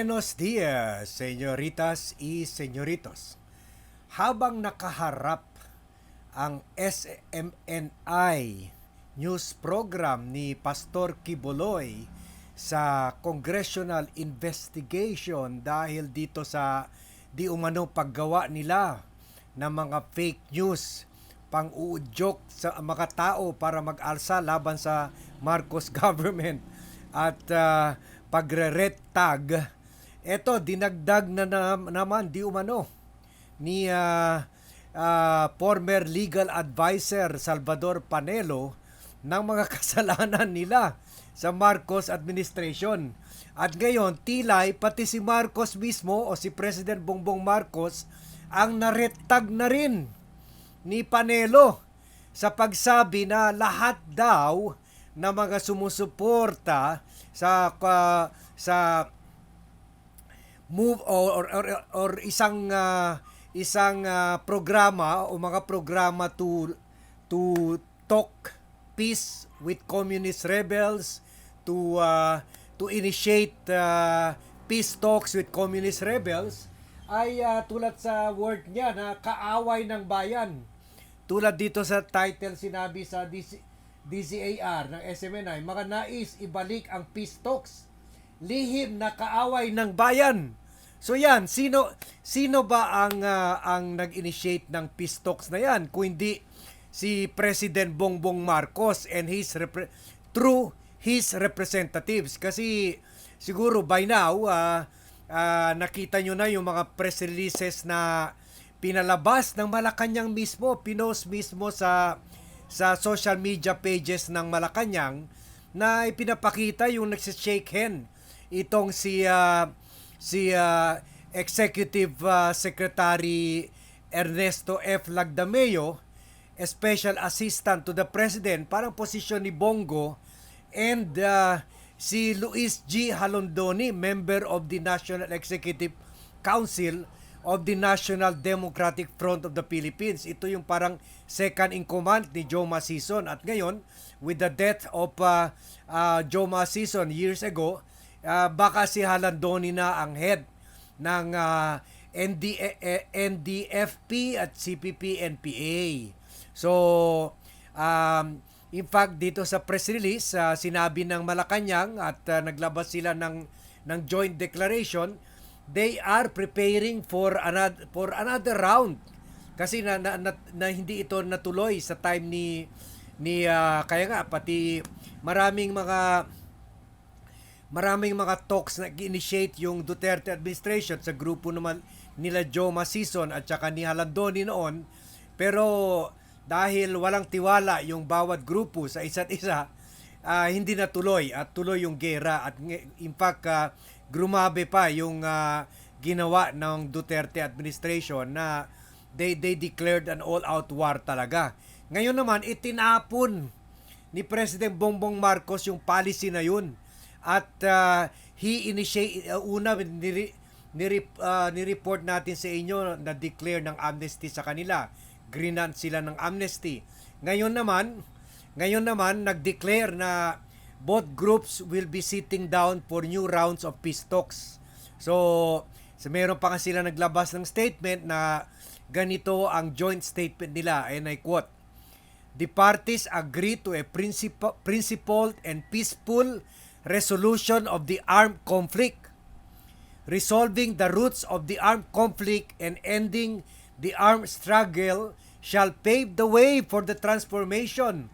Buenos dias, señoritas y señoritos. Habang nakaharap ang SMNI news program ni Pastor Kibuloy sa congressional investigation dahil dito sa di umano paggawa nila ng mga fake news pang-uudyok sa mga tao para mag-alsa laban sa Marcos government at uh, pagre-red tag. Ito, dinagdag na, na naman di umano ni uh, uh, former legal advisor Salvador Panelo ng mga kasalanan nila sa Marcos administration. At ngayon, tilay pati si Marcos mismo o si President Bongbong Marcos ang naretag na rin ni Panelo sa pagsabi na lahat daw na mga sumusuporta sa uh, sa move or or, or, or isang uh, isang uh, programa o mga programa to to talk peace with communist rebels to uh, to initiate uh, peace talks with communist rebels ay uh, tulad sa word niya na kaaway ng bayan tulad dito sa title sinabi sa DC, DCAR ng SMNI, mga nais ibalik ang peace talks. Lihim na kaaway ng bayan. So yan, sino sino ba ang uh, ang nag-initiate ng peace talks na yan kung hindi si President Bongbong Marcos and his repre- through his representatives? Kasi siguro by now uh, uh, nakita nyo na yung mga press releases na pinalabas ng Malacanang mismo, pinos mismo sa sa social media pages ng Malacanang na ipinapakita yung nagsi-shake hand itong si uh, si uh, Executive uh, Secretary Ernesto F. Lagdameo, Special Assistant to the President, parang posisyon ni Bongo, and uh, si Luis G. Halondoni, member of the National Executive Council of the National Democratic Front of the Philippines. Ito yung parang second in command ni Joe Masison. At ngayon, with the death of uh, uh, Joe Masison years ago, uh, baka si Halandoni na ang head ng uh, ND, eh, NDFP at CPP-NPA. So, um, in fact, dito sa press release, uh, sinabi ng Malacanang at uh, naglabas sila ng, ng joint declaration they are preparing for another for another round kasi na, na, na, na hindi ito natuloy sa time ni ni uh, kaya nga pati maraming mga maraming mga talks na initiate yung Duterte administration sa grupo naman nila Joe Masison at saka ni Halandoni noon pero dahil walang tiwala yung bawat grupo sa isa't isa uh, hindi natuloy at tuloy yung gera at in fact uh, grumabe pa yung uh, ginawa ng Duterte administration na they they declared an all-out war talaga. Ngayon naman itinapon ni President Bongbong Marcos yung policy na yun at uh, he initiate uh, una ni ni, uh, ni-report natin sa inyo na declare ng amnesty sa kanila. Greenan sila ng amnesty. Ngayon naman, ngayon naman nag-declare na both groups will be sitting down for new rounds of peace talks. So, so meron pa nga sila naglabas ng statement na ganito ang joint statement nila and I quote The parties agree to a princip- principled and peaceful resolution of the armed conflict resolving the roots of the armed conflict and ending the armed struggle shall pave the way for the transformation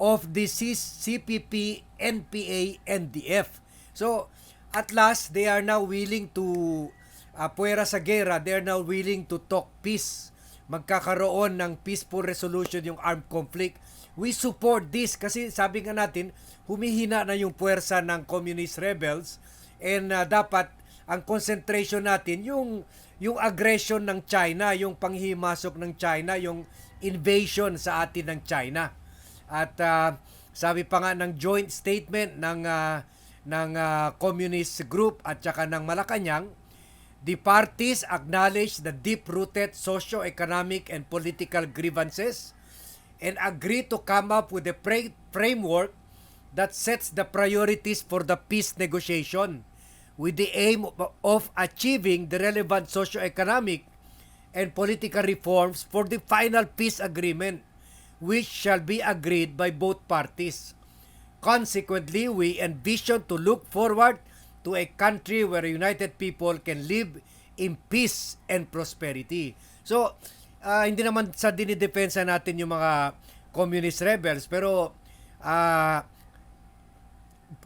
of the CPP, NPA, NDF. So, at last, they are now willing to, uh, puwera sa gera, they are now willing to talk peace. Magkakaroon ng peaceful resolution yung armed conflict. We support this kasi sabi nga natin, humihina na yung puwersa ng communist rebels and uh, dapat ang concentration natin yung yung aggression ng China, yung panghimasok ng China, yung invasion sa atin ng China. At uh, sabi pa nga ng joint statement ng uh, ng uh, communist group at saka ng Malacanang, the parties acknowledge the deep-rooted socio-economic and political grievances and agree to come up with a framework that sets the priorities for the peace negotiation with the aim of, achieving the relevant socio-economic and political reforms for the final peace agreement which shall be agreed by both parties. Consequently, we envision to look forward to a country where united people can live in peace and prosperity. So, ah, hindi naman sa dinidepensa natin yung mga communist rebels, pero ah,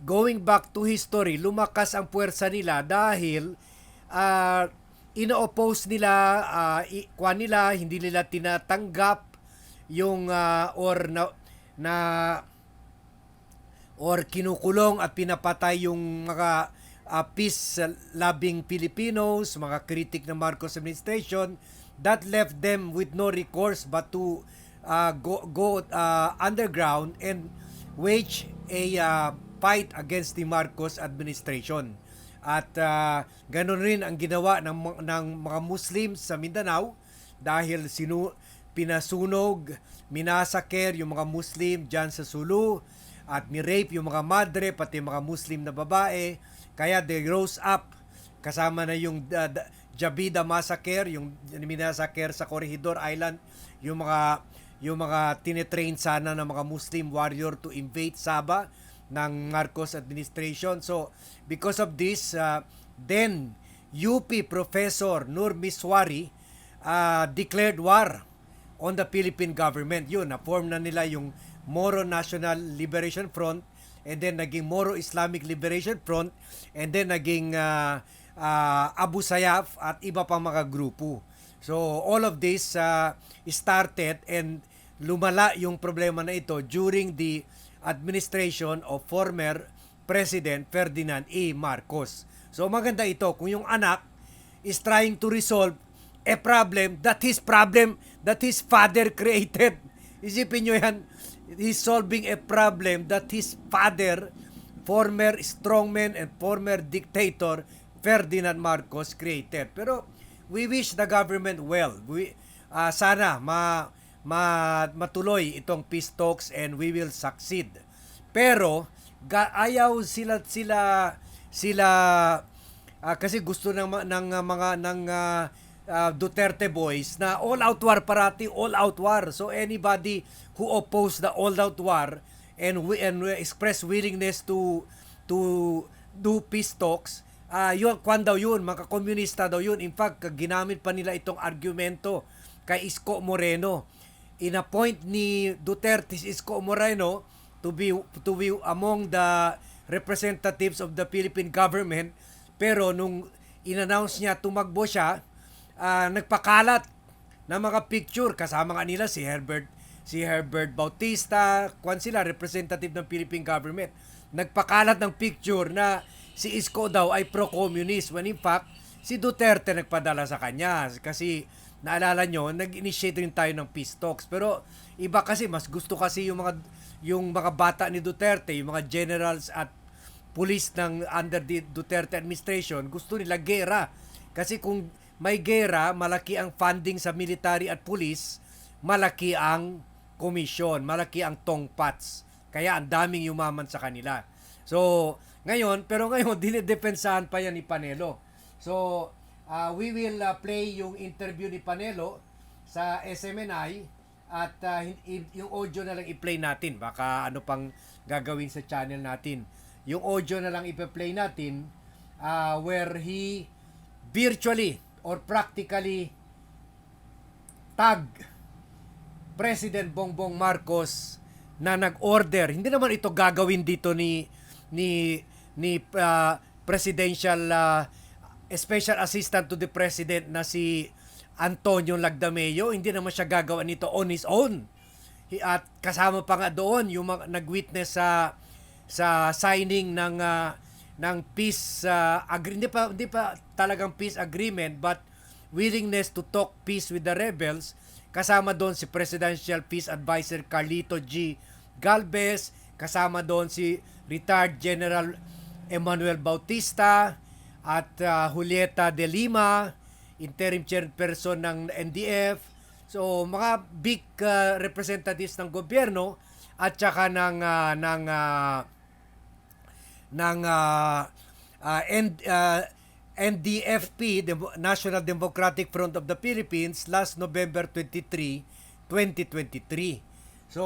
going back to history, lumakas ang puwersa nila dahil uh, ino-oppose nila, uh, kuha nila, hindi nila tinatanggap yung ah, or na, na or kinukulong at pinapatay yung mga uh, peace-loving Filipinos, mga critic ng Marcos administration, that left them with no recourse but to uh, go, go uh, underground and wage a uh, fight against the Marcos administration. At uh, ganun rin ang ginawa ng, ng mga Muslims sa Mindanao dahil sinu pinasunog, minasaker yung mga Muslim dyan sa Sulu at ni-rape yung mga madre pati yung mga Muslim na babae. Kaya they rose up kasama na yung uh, Jabida massacre, yung minasaker sa Corregidor Island, yung mga yung mga tinetrain sana ng mga Muslim warrior to invade Sabah ng Marcos administration. So, because of this, uh, then UP Professor Nur Miswari uh, declared war on the Philippine government. Yun, na-form na nila yung Moro National Liberation Front and then naging Moro Islamic Liberation Front and then naging uh, uh, Abu Sayyaf at iba pang mga grupo. So all of this uh, started and lumala yung problema na ito during the administration of former President Ferdinand E. Marcos. So maganda ito kung yung anak is trying to resolve a problem that his problem that his father created. Isipin nyo yan, he's solving a problem that his father, former strongman and former dictator, Ferdinand Marcos created. Pero we wish the government well. We, ah, sana ma, ma, matuloy itong peace talks and we will succeed. Pero ga, ayaw sila sila sila ah, kasi gusto ng ng ah, mga ng ah, ah, Duterte boys na all out war parati all out war. So anybody who oppose the all out war and we and express willingness to to do peace talks ah yun kwan daw yun mga komunista daw yun. In fact ginamit pa nila itong argumento kay Isko Moreno. Inappoint ni Duterte si Isko Moreno to be to be among the representatives of the Philippine government. Pero nung inannounce niya tumakbo siya ah, nagpakalat ng mga picture. Kasama nga nila si Herbert si Herbert Bautista kwan sila representative ng Philippine government nagpakalat ng picture na si Isko daw ay pro-communist when in fact si Duterte nagpadala sa kanya. Kasi naalala nyo nag-initiate rin tayo ng peace talks. Pero iba kasi mas gusto kasi yung mga yung mga bata ni Duterte yung mga generals at police ng under the Duterte administration gusto nila gera. Kasi kung may gera malaki ang funding sa military at police malaki ang komisyon malaki ang tongpats kaya ang daming yumaman sa kanila. So ngayon pero ngayon dinidepensahan pa yan ni Panelo. So uh, we will uh, play yung interview ni Panelo sa SMNI at uh, yung audio na lang i-play natin. Baka ano pang gagawin sa channel natin. Yung audio na lang i-play natin uh, where he virtually or practically tag President Bongbong Marcos na nag-order. Hindi naman ito gagawin dito ni ni ni ah, presidential ah, special assistant to the president na si Antonio Lagdameo. Hindi naman siya gagawa nito on his own. At kasama pa nga doon yung nag-witness sa sa signing ng ah, ng peace ah, agree hindi pa hindi pa talagang peace agreement but willingness to talk peace with the rebels kasama doon si Presidential Peace Advisor Carlito G. Galvez kasama doon si retired General Emmanuel Bautista at ah, Julieta De Lima interim chairperson ng NDF so mga big ah, representatives ng gobyerno at saka ng ah, ng ah, ng ah, uh, and uh, NDFP, the National Democratic Front of the Philippines, last November 23, 2023. So,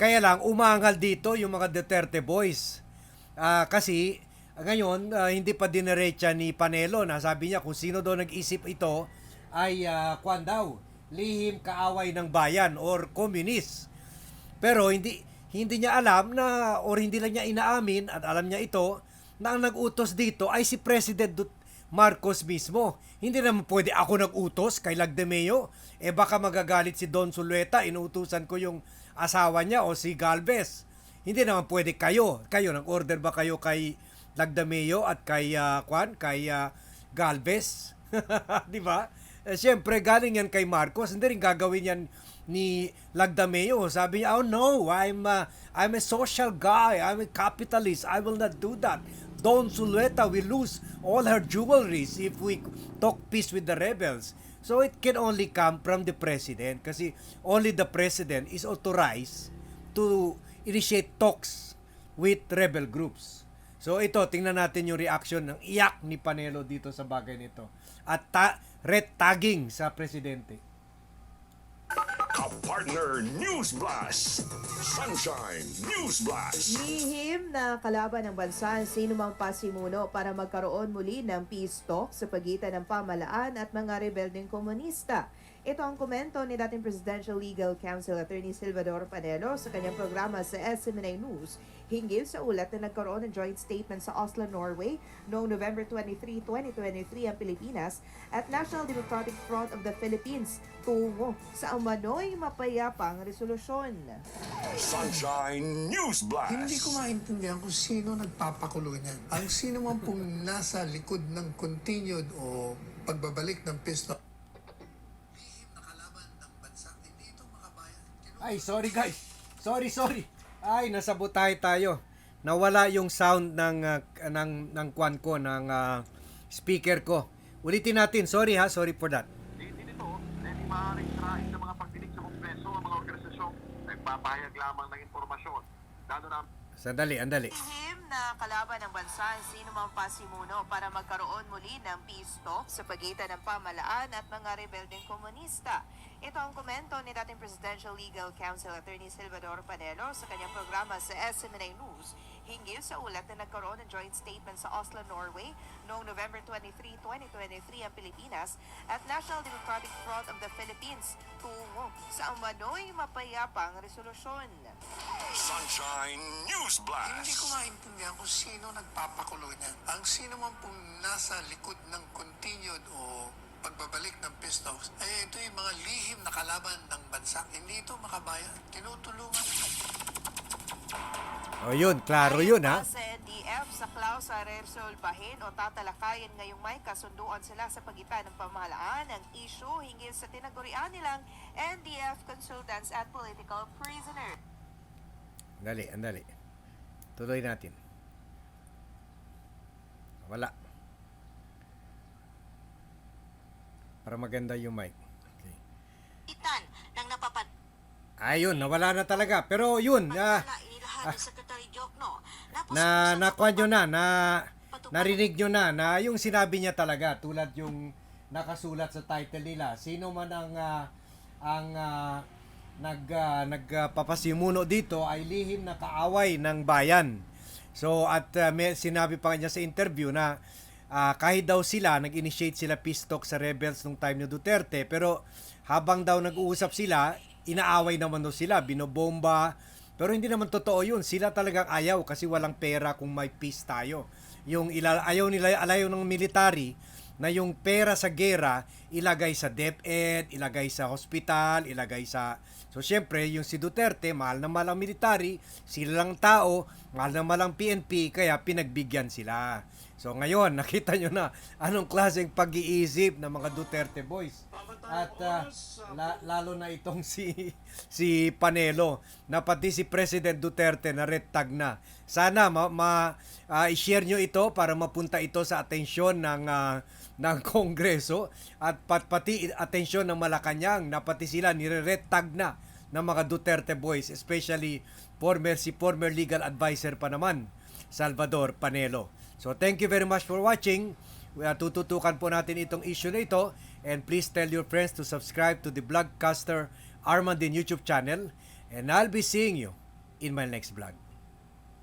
kaya lang, umangal dito yung mga Duterte boys. Ah, kasi, ngayon, ah, hindi pa diniretsa ni Panelo na sabi niya kung sino daw nag-isip ito ay uh, kwan daw, lihim kaaway ng bayan or communist. Pero hindi hindi niya alam na or hindi lang niya inaamin at alam niya ito na ang nag-utos dito ay si President Marcos mismo. Hindi naman pwede ako nag-utos kay Lagdemeo. Eh baka magagalit si Don Sulueta, inuutusan ko yung asawa niya o si Galvez. Hindi naman pwede kayo. Kayo, nag-order ba kayo kay Lagdameo at kay ah, Kwan, kay ah, Galvez? 'Di ba? Eh, Siyempre, galing yan kay Marcos. Hindi rin gagawin yan ni Lagdameo. Sabi niya, oh no, I'm, uh, I'm a social guy. I'm a capitalist. I will not do that. Don Sulueta will lose all her jewelries if we talk peace with the rebels. So it can only come from the president kasi only the president is authorized to initiate talks with rebel groups. So ito, tingnan natin yung reaction ng iyak ni Panelo dito sa bagay nito. At ta- red tagging sa presidente. Kapartner News Blast. Sunshine News Blast. Lihim na kalaban ng bansa ang sino mang pasimuno para magkaroon muli ng peace talk sa pagitan ng pamalaan at mga rebeldeng komunista. Ito ang komento ni dating Presidential Legal Counsel Attorney Salvador Panelo sa kanyang programa sa SMNA News hinggil sa ulat na nagkaroon ng joint statement sa Oslo, Norway noong November 23, 2023 ang Pilipinas at National Democratic Front of the Philippines tungo sa umano'y mapayapang resolusyon. Sunshine News Blast. Hindi ko maintindihan kung sino nagpapakulo niyan. Ang sino man pong nasa likod ng continued o pagbabalik ng pistol. Lihim na kalaban ng bansa. Hindi ito makabayan. Kinu- Ay, sorry guys. Sorry, sorry. Ay, nasabotay tayo. Nawala yung sound ng ah, ng ng kwan ko ng ah, speaker ko. Ulitin natin. Sorry ha, sorry for that. Nito, hindi maaaring sirain ng mga pagdinig sa Kongreso ang mga organisasyong nagpapahayag lamang ng impormasyon. Lalo na Sandali, andali. Lihim na kalaban ng bansa ang sino mang pasimuno para magkaroon muli ng peace talk sa pagitan ng pamalaan at mga rebeldeng komunista. Ito ang komento ni dating Presidential Legal Counsel Attorney Salvador Panelo sa kanyang programa sa SMNA News hinggil sa ulat na nagkaroon ng joint statement sa Oslo, Norway noong November 23, 2023 ang Pilipinas at National Democratic Front of the Philippines tungo sa umano'y mapayapang resolusyon. Sunshine News Hindi ko Blast. maintindihan kung sino nagpapakulo niyan. Ang sino man pong nasa likod ng continued o pagbabalik ng pistol, ay ito yung mga lihim na kalaban ng bansa. Hindi ito makabayan. Tinutulungan. O yun, klaro yun ha. Sa NDF, sa Klaus resolbahin o tatalakayin ngayong may kasunduan sila sa pagitan ng pamahalaan ng issue hinggil sa tinagurian nilang NDF consultants at political prisoners. Andali, andali. Tuloy natin. Wala. Para maganda yung mic. Okay. Itan ng napapad Ayun, nawala na talaga. Pero yun, ah, na Secretary Jokno na nakuha nyo na, na narinig nyo na, na yung sinabi niya talaga, tulad yung nakasulat sa title nila, sino man ang, ah, ang ah, nag, ah, nagpapasimuno dito ay lihim na kaaway ng bayan. So, at ah, may, sinabi pa niya sa interview na ah, kahit daw sila, nag-initiate sila peace talk sa rebels nung time ni Duterte, pero habang daw nag-uusap sila, inaaway naman daw sila, binobomba, pero hindi naman totoo yun. Sila talagang ayaw kasi walang pera kung may peace tayo. Yung ila, ayaw nila, alayo ng military na yung pera sa gera ilagay sa DepEd, ilagay sa hospital, ilagay sa... So, syempre, yung si Duterte, mahal na mahal ang military, sila lang tao, mahal na mahal ang PNP, kaya pinagbigyan sila. So, ngayon, nakita nyo na anong klaseng pag-iisip ng mga Duterte boys. At ah, la- lalo na itong si si Panelo na pati si President Duterte na red tag na. Sana ma, ma ah, i-share nyo ito para mapunta ito sa atensyon ng ah, ng Kongreso at pat, pati atensyon ng Malacanang na pati sila nire-red na ng mga Duterte boys especially former si former legal advisor pa naman Salvador Panelo. So thank you very much for watching. Are tututukan po natin itong issue na ito and please tell your friends to subscribe to the Vlogcaster Armandin YouTube channel and I'll be seeing you in my next vlog.